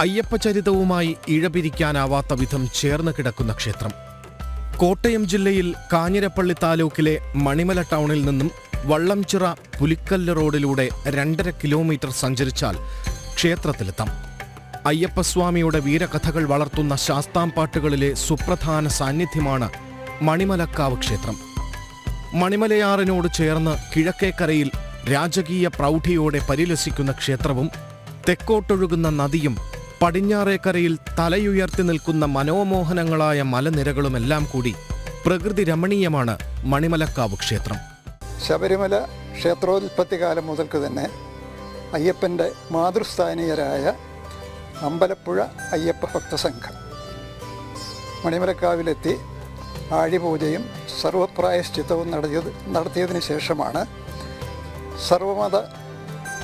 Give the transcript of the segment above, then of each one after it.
അയ്യപ്പചരിതവുമായി ഇഴപിരിക്കാനാവാത്ത വിധം ചേർന്ന് കിടക്കുന്ന ക്ഷേത്രം. കോട്ടയം ജില്ലയിൽ കാഞ്ഞിരപ്പള്ളി താലൂക്കിലെ മണിമല ടൗണിൽ നിന്നും വള്ളംചിറ പുലിക്കല്ല് റോഡിലൂടെ രണ്ടര കിലോമീറ്റർ സഞ്ചരിച്ചാൽ ക്ഷേത്രത്തിലെത്താം. അയ്യപ്പസ്വാമിയുടെ വീരകഥകൾ വളർത്തുന്ന ശാസ്താംപാട്ടുകളിലെ സുപ്രധാന സാന്നിധ്യമാണ് മണിമലക്കാവ് ക്ഷേത്രം. മണിമലയാറിനോട് ചേർന്ന് കിഴക്കേക്കരയിൽ രാജകീയ പ്രൗഢിയോടെ പരിലസിക്കുന്ന ക്ഷേത്രവും തെക്കോട്ടൊഴുകുന്ന നദിയും പടിഞ്ഞാറേക്കരയിൽ തലയുയർത്തി നിൽക്കുന്ന മനോമോഹനങ്ങളായ മലനിരകളുമെല്ലാം കൂടി പ്രകൃതി രമണീയമാണ് മണിമലക്കാവ് ക്ഷേത്രം. ശബരിമല ക്ഷേത്രോത്പത്തി കാലം മുതൽക്ക് തന്നെ അയ്യപ്പന്റെ മാതൃസ്ഥാനീയരായ അമ്പലപ്പുഴ അയ്യപ്പ ഭക്തസംഘം മണിമലക്കാവിലെത്തി ആഴിപൂജയും സർവപ്രായശ്ചിത്തവും നടത്തിയത് നടത്തിയതിന് ശേഷമാണ് സർവമത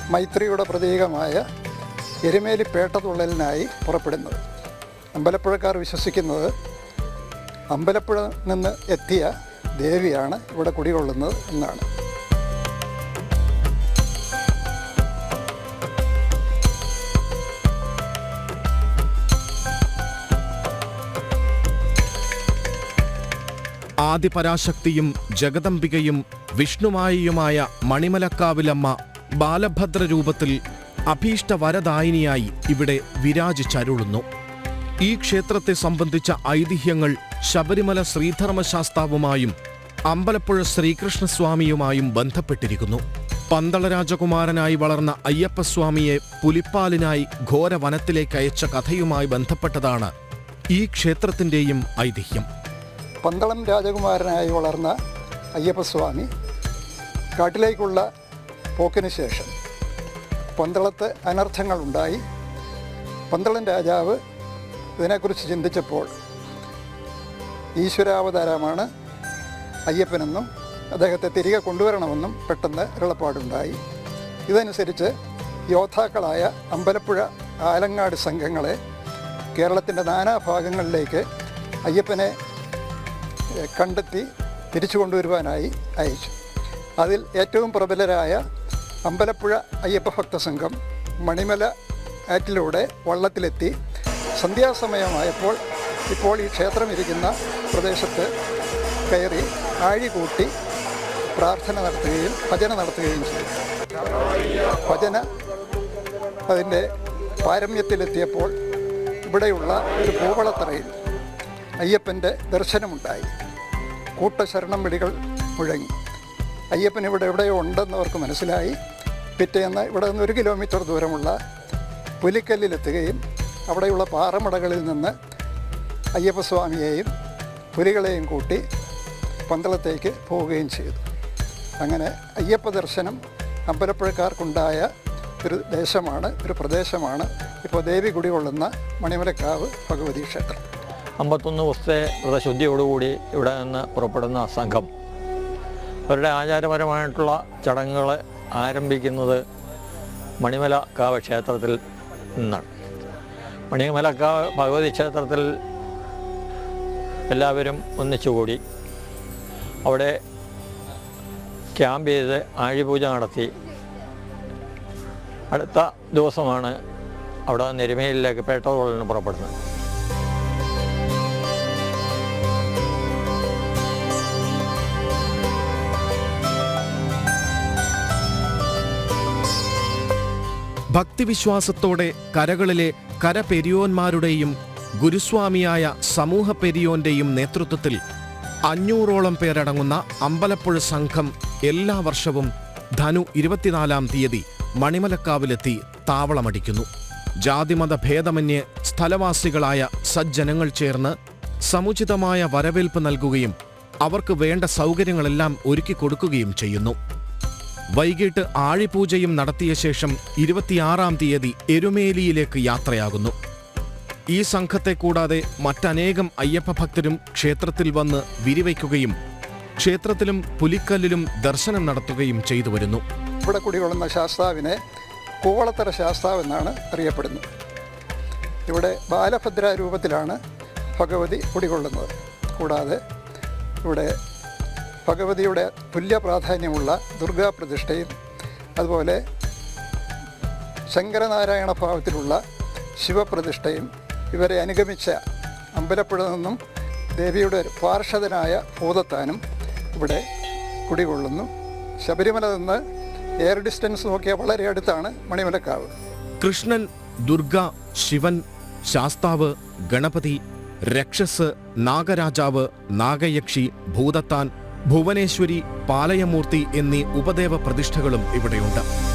മൈത്രിയുടെ പ്രതീകമായ എരുമേലി പേട്ടതുള്ളലിനായി പുറപ്പെടുന്നത്. അമ്പലപ്പുഴക്കാർ വിശ്വസിക്കുന്നത് അമ്പലപ്പുഴ നിന്ന് എത്തിയ ദേവിയാണ് ഇവിടെ കുടികൊള്ളുന്നത് എന്നാണ്. ആദിപരാശക്തിയും ജഗദംബികയും വിഷ്ണുമായിയുമായ മണിമലക്കാവിലമ്മ ബാലഭദ്ര രൂപത്തിൽ അഭീഷ്ട വരദായിനിയായി ഇവിടെ വിരാജിച്ചരുളുന്നു ഈ ക്ഷേത്രത്തെ സംബന്ധിച്ച ഐതിഹ്യങ്ങൾ ശബരിമല ശ്രീധർമ്മശാസ്താവുമായും അമ്പലപ്പുഴ ശ്രീകൃഷ്ണസ്വാമിയുമായും ബന്ധപ്പെട്ടിരിക്കുന്നു. പന്തളരാജകുമാരനായി വളർന്ന അയ്യപ്പസ്വാമിയെ പുലിപ്പാലിനായി ഘോരവനത്തിലേക്ക് അയച്ച കഥയുമായി ബന്ധപ്പെട്ടതാണ് ഈ ക്ഷേത്രത്തിന്റെയും ഐതിഹ്യം. പന്തളം രാജകുമാരനായി വളർന്ന അയ്യപ്പസ്വാമി കാട്ടിലേക്കുള്ള പോക്കിന് ശേഷം പന്തളത്ത് അനർത്ഥങ്ങളുണ്ടായി. പന്തളൻ രാജാവ് ഇതിനെക്കുറിച്ച് ചിന്തിച്ചപ്പോൾ ഈശ്വരാവതാരമാണ് അയ്യപ്പനെന്നും അദ്ദേഹത്തെ തിരികെ കൊണ്ടുവരണമെന്നും പെട്ടെന്ന് എളുപ്പാടുണ്ടായി ഇതനുസരിച്ച് യോദ്ധാക്കളായ അമ്പലപ്പുഴ ആലങ്ങാട് സംഘങ്ങളെ കേരളത്തിന്റെ നാനാഭാഗങ്ങളിലേക്ക് അയ്യപ്പനെ കണ്ടെത്തി തിരിച്ചു കൊണ്ടുവരുവാനായി അയച്ചു. അതിൽ ഏറ്റവും പ്രബലരായ അമ്പലപ്പുഴ അയ്യപ്പ ഭക്ത സംഘം മണിമല ആറ്റിലൂടെ വള്ളത്തിലെത്തി. സന്ധ്യാസമയമായപ്പോൾ ഇപ്പോൾ ഈ ക്ഷേത്രം ഇരിക്കുന്ന പ്രദേശത്ത് കയറി ആഴി കൂട്ടി പ്രാർത്ഥന നടത്തുകയും ഭജന നടത്തുകയും ചെയ്തു. ഭജന അതിന്റെ പാരമ്യത്തിലെത്തിയപ്പോൾ ഇവിടെയുള്ള ഒരു പൂവളത്തറയിൽ അയ്യപ്പന്റെ ദർശനമുണ്ടായി. കൂട്ടശരണം വിളികൾ മുഴങ്ങി. അയ്യപ്പൻ ഇവിടെ എവിടെയോ ഉണ്ടെന്ന് അവർക്ക് മനസ്സിലായി. പിറ്റേന്ന് ഇവിടെ നിന്ന് ഒരു കിലോമീറ്റർ ദൂരമുള്ള പുലിക്കല്ലിലെത്തുകയും അവിടെയുള്ള പാറമടകളിൽ നിന്ന് അയ്യപ്പസ്വാമിയെയും പുലികളെയും കൂട്ടി പന്തളത്തേക്ക് പോവുകയും ചെയ്തു. അങ്ങനെ അയ്യപ്പ ദർശനം അമ്പലപ്പുഴക്കാർക്കുണ്ടായ ഒരു ദേശമാണ് ഒരു പ്രദേശമാണ്. ഇപ്പോൾ ദേവി കുടികൊള്ളുന്ന മണിമലക്കാവ് ഭഗവതി ക്ഷേത്രം. അമ്പത്തൊന്ന് ദിവസത്തെ വ്രതശുദ്ധിയോടുകൂടി ഇവിടെ നിന്ന് പുറപ്പെടുന്ന സംഘം അവരുടെ ആചാരപരമായിട്ടുള്ള ചടങ്ങുകൾ ആരംഭിക്കുന്നത് മണിമല കാവ് ക്ഷേത്രത്തിൽ നിന്നാണ്. മണിമല കാവ് ഭഗവതി ക്ഷേത്രത്തിൽ എല്ലാവരും ഒന്നിച്ചുകൂടി അവിടെ ക്യാമ്പ് ചെയ്ത് ആഴിപൂജ നടത്തി. അടുത്ത ദിവസമാണ് അവിടെ നെരുമയിലേക്ക് പേട്ടോളിന് പുറപ്പെടുന്നത്. ഭക്തിവിശ്വാസത്തോടെ കരകളിലെ കരപെരിയോന്മാരുടെയും ഗുരുസ്വാമിയായ സമൂഹ പെരിയോന്റെയും നേതൃത്വത്തിൽ അഞ്ഞൂറോളം പേരടങ്ങുന്ന അമ്പലപ്പുഴ സംഘം എല്ലാ വർഷവും ധനു ഇരുപത്തിനാലാം തീയതി മണിമലക്കാവിലെത്തി താവളമടിക്കുന്നു. ജാതിമത ഭേദമന്യേ സ്ഥലവാസികളായ സജ്ജനങ്ങൾ ചേർന്ന് സമുചിതമായ വരവേൽപ്പ് നൽകുകയും അവർക്ക് വേണ്ട സൗകര്യങ്ങളെല്ലാം ഒരുക്കി കൊടുക്കുകയും ചെയ്യുന്നു. വൈകിട്ട് ആഴിപൂജയും നടത്തിയ ശേഷം ഇരുപത്തിയാറാം തീയതി എരുമേലിയിലേക്ക് യാത്രയാകുന്നു. ഈ സംഘത്തെ കൂടാതെ മറ്റനേകം അയ്യപ്പ ഭക്തരും ക്ഷേത്രത്തിൽ വന്ന് വിരിവയ്ക്കുകയും ക്ഷേത്രത്തിലും പുലിക്കല്ലിലും ദർശനം നടത്തുകയും ചെയ്തു വരുന്നു. ഇവിടെ കുടികൊള്ളുന്ന ശാസ്താവിനെ കൂവളത്തറ ശാസ്താവ് എന്നാണ് അറിയപ്പെടുന്നത്. ഇവിടെ ബാലഭദ്ര രൂപത്തിലാണ് ഭഗവതി കുടികൊള്ളുന്നത്. കൂടാതെ ഇവിടെ ഭഗവതിയുടെ തുല്യ പ്രാധാന്യമുള്ള ദുർഗാ പ്രതിഷ്ഠയും അതുപോലെ ശങ്കരനാരായണ ഭാവത്തിലുള്ള ശിവപ്രതിഷ്ഠയും ഇവരെ അനുഗമിച്ച അമ്പലപ്പുഴ നിന്നും ദേവിയുടെ പാർഷദനായ ഭൂതത്താനും ഇവിടെ കുടികൊള്ളുന്നു. ശബരിമല നിന്ന് എയർ ഡിസ്റ്റൻസ് നോക്കിയാൽ വളരെ അടുത്താണ് മണിമലക്കാവ്. കൃഷ്ണൻ ദുർഗ ശിവൻ ശാസ്താവ് ഗണപതി രക്ഷസ് നാഗരാജാവ് നാഗയക്ഷി ഭൂതത്താൻ ഭുവനേശ്വരി പാലയമൂർത്തി എന്നീ ഉപദേവ പ്രതിഷ്ഠകളും ഇവിടെയുണ്ട്.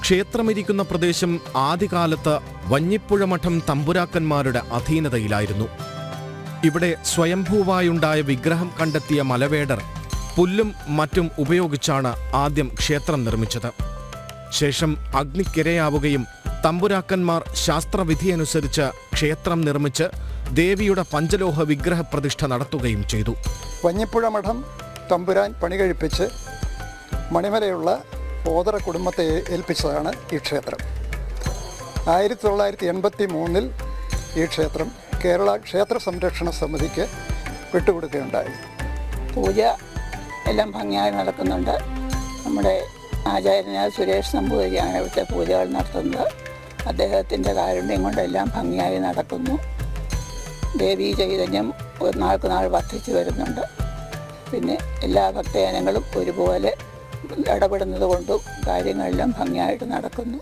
ക്ഷേത്രമിരിക്കുന്ന പ്രദേശം ആദ്യകാലത്ത് വഞ്ഞിപ്പുഴ മഠം തമ്പുരാക്കന്മാരുടെ അധീനതയിലായിരുന്നു. ഇവിടെ സ്വയംഭൂവായുണ്ടായ വിഗ്രഹം കണ്ടെത്തിയ മലവേടർ പുല്ലും മറ്റും ഉപയോഗിച്ചാണ് ആദ്യം ക്ഷേത്രം നിർമ്മിച്ചത്. ശേഷം അഗ്നിക്കിരയാവുകയും തമ്പുരാക്കന്മാർ ശാസ്ത്രവിധിയനുസരിച്ച് ക്ഷേത്രം നിർമ്മിച്ച് ദേവിയുടെ പഞ്ചലോഹ വിഗ്രഹ പ്രതിഷ്ഠ നടത്തുകയും ചെയ്തു. വഞ്ഞിപ്പുഴ മഠം തമ്പുരാൻ പണി കഴിപ്പിച്ച് മണിമലയുള്ള ഓതറ കുടുംബത്തെ ഏൽപ്പിച്ചതാണ് ഈ ക്ഷേത്രം. ആയിരത്തി തൊള്ളായിരത്തി എൺപത്തി മൂന്നിൽ ഈ ക്ഷേത്രം കേരള ക്ഷേത്ര സംരക്ഷണ സമിതിക്ക് വിട്ടുകൊടുക്കുകയുണ്ടായി. പൂജ എല്ലാം ഭംഗിയായി നടക്കുന്നുണ്ട്. നമ്മുടെ ആചാര്യനായ സുരേഷ് നമ്പൂതിരിയാണ് ഇവിടുത്തെ പൂജകൾ നടത്തുന്നത്. അദ്ദേഹത്തിന്റെ കാരുണ്യം കൊണ്ടെല്ലാം ഭംഗിയായി നടക്കുന്നു. ദേവീ ചൈതന്യം നാൾക്ക് നാൾ വർദ്ധിച്ചു വരുന്നുണ്ട്. പിന്നെ എല്ലാ ഭക്തജനങ്ങളും ഒരുപോലെ ഇടപെടുന്നത് കൊണ്ടും കാര്യങ്ങളെല്ലാം ഭംഗിയായിട്ട് നടക്കുന്നു.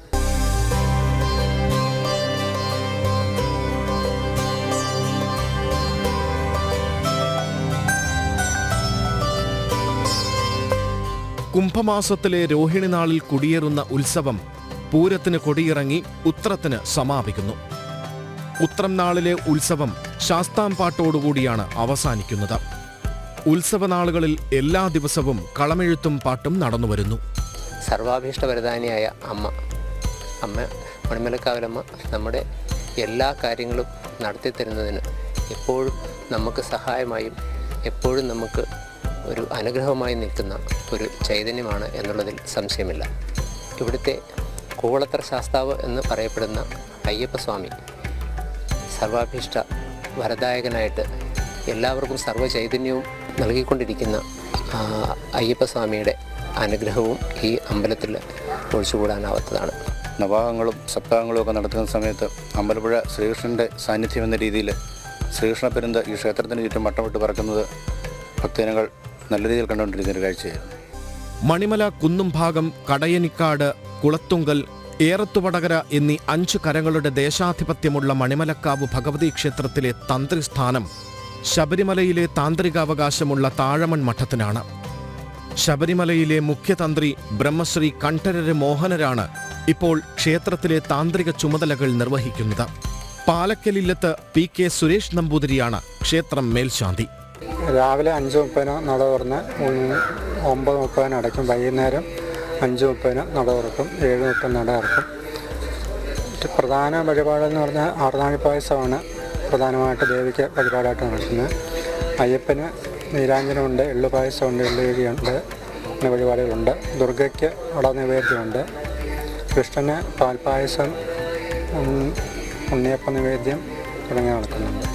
കുംഭമാസത്തിലെ രോഹിണി നാളിൽ കുടിയേറുന്ന ഉത്സവം പൂരത്തിന് കൊടിയിറങ്ങി ഉത്രത്തിന് സമാപിക്കുന്നു. ഉത്രം നാളിലെ ഉത്സവം ശാസ്താംപാട്ടോടുകൂടിയാണ് അവസാനിക്കുന്നത്. ഉത്സവനാളുകളിൽ എല്ലാ ദിവസവും കളമെഴുത്തും പാട്ടും നടന്നുവരുന്നു സർവാഭീഷ്ടവരദാനിയായ അമ്മ അമ്മ മണിമലക്കാവിലമ്മ നമ്മുടെ എല്ലാ കാര്യങ്ങളും നടത്തി തരുന്നതിന് എപ്പോഴും നമുക്ക് സഹായമായും എപ്പോഴും നമുക്ക് ഒരു അനുഗ്രഹമായി നിൽക്കുന്ന ഒരു ചൈതന്യമാണ് എന്നുള്ളതിൽ സംശയമില്ല. ഇവിടുത്തെ കൂവളത്തറ ശാസ്താവ് എന്ന് പറയപ്പെടുന്ന അയ്യപ്പസ്വാമി സർവാഭീഷ്ട വരദായകനായിട്ട് എല്ലാവർക്കും സർവചൈതന്യവും നൽകിക്കൊണ്ടിരിക്കുന്ന അയ്യപ്പസ്വാമിയുടെ അനുഗ്രഹവും ഈ അമ്പലത്തിൽ ഒഴിച്ചുകൂടാനാവാത്തതാണ്. നവാഹങ്ങളും സപ്താഹങ്ങളും ഒക്കെ നടത്തുന്ന സമയത്ത് അമ്പലപ്പുഴ ശ്രീകൃഷ്ണന്റെ സാന്നിധ്യം എന്ന രീതിയിൽ ശ്രീകൃഷ്ണ ഈ ക്ഷേത്രത്തിന് ചുറ്റും വട്ടമിട്ട് പറക്കുന്നത് ഭക്തജനങ്ങൾ നല്ല രീതിയിൽ കണ്ടുകൊണ്ടിരിക്കുന്ന ഒരു കാഴ്ചയായിരുന്നു. മണിമല കുന്നുംഭാഗം കടയനിക്കാട് കുളത്തുങ്കൽ ഏറത്തുവടകര എന്നീ അഞ്ച് കരങ്ങളുടെ ദേശാധിപത്യമുള്ള മണിമലക്കാവ് ഭഗവതി ക്ഷേത്രത്തിലെ തന്ത്രിസ്ഥാനം ശബരിമലയിലെ താന്ത്രികാവകാശമുള്ള താഴമൺ മഠത്തിനാണ്. ശബരിമലയിലെ മുഖ്യതന്ത്രി ബ്രഹ്മശ്രീ കണ്ഠരര് മോഹനരാണ് ഇപ്പോൾ ക്ഷേത്രത്തിലെ താന്ത്രിക ചുമതലകൾ നിർവഹിക്കുന്നത്. പാലക്കലില്ലത്ത് പി കെ സുരേഷ് നമ്പൂതിരിയാണ് ക്ഷേത്രം മേൽശാന്തി. രാവിലെ അഞ്ച് മുപ്പതിന് നട തുറന്ന് ഒമ്പത് മുപ്പതിന് അടയ്ക്കും. വൈകുന്നേരം അഞ്ച് മുപ്പതിന് നട തുറക്കും. ഏഴ് മുപ്പത് നട ഇറക്കും പ്രധാന വഴിപാടെന്ന് പറഞ്ഞാൽ ആറുനാഴി പായസമാണ് പ്രധാനമായിട്ട് ദേവിക്ക് വഴിപാടായിട്ട് നടത്തുന്നത്. അയ്യപ്പന് നീരാഞ്ജനമുണ്ട് എള്ളു പായസമുണ്ട് എള്ളുകിഴിയുണ്ട് അങ്ങനെ വഴിപാടുകളുണ്ട്. ദുർഗയ്ക്ക് വട നിവേദ്യമുണ്ട് കൃഷ്ണന് പാൽപ്പായസം ഉണ്ണിയപ്പ നിവേദ്യം തുടങ്ങിയ നടക്കുന്നുണ്ട്